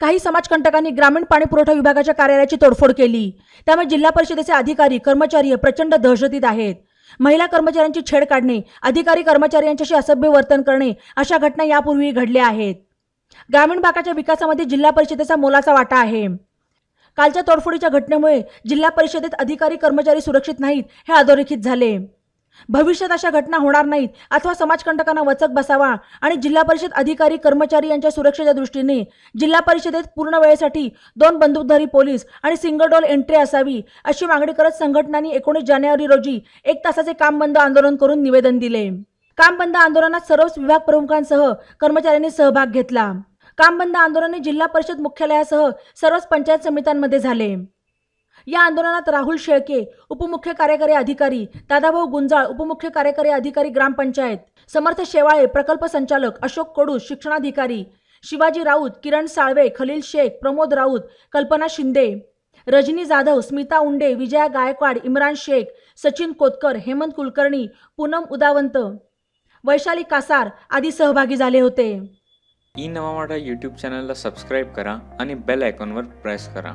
काही समाजकंटकांनी ग्रामीण पाणीपुरवठा विभागाच्या कार्यालयाची तोडफोड केली. त्यामुळे जिल्हा परिषदेचे अधिकारी कर्मचारी प्रचंड दहशतीत आहेत. महिला कर्मचाऱ्यांची छेड काढणे अधिकारी कर्मचारी यांच्याशी असभ्य वर्तन करणे अशा घटना यापूर्वी घडल्या आहेत. ग्रामीण भागाच्या विकासामध्ये जिल्हा परिषदेचा मोलाचा वाटा आहे. कालच्या तोडफोडीच्या घटनेमुळे जिल्हा परिषदेत अधिकारी कर्मचारी सुरक्षित नाहीत हे अधोरेखित झाले. भविष्यात अशा घटना होणार नाहीत. अथवा समाजकंटकांना वचक बसावा आणि जिल्हा परिषद अधिकारी कर्मचारी यांच्या सुरक्षेच्या दृष्टीने जिल्हा परिषदेत पूर्ण वेळेसाठी दोन बंदूकधारी पोलीस आणि सिंगल डोल एंट्री असावी अशी मागणी करत संघटनांनी एकोणीस जानेवारी रोजी एक तासाचे काम बंद आंदोलन करून निवेदन दिले. काम बंद आंदोलनात सर्वच विभाग प्रमुखांसह कर्मचाऱ्यांनी सहभाग घेतला. काम बंद आंदोलने जिल्हा परिषद मुख्यालयासह सर्वच पंचायत समित्यांमध्ये झाले. या आंदोलनात राहुल शेळके उपमुख्य कार्यकारी अधिकारी दादाभाऊ गुंजाळ उपमुख्य कार्यकारी अधिकारी ग्रामपंचायत समर्थ शेवाळे प्रकल्प संचालक अशोक कडू शिक्षणाधिकारी शिवाजी राऊत किरण साळवे खलील शेख प्रमोद राऊत कल्पना शिंदे रजनी जाधव स्मिता उंडे विजया गायकवाड इम्रान शेख सचिन कोतकर हेमंत कुलकर्णी पूनम उदावंत वैशाली कासार आदी सहभागी झाले होते. ई नवा मराठा यूट्यूब चॅनलला सबस्क्राईब करा आणि बेल आयकॉनवर प्रेस करा.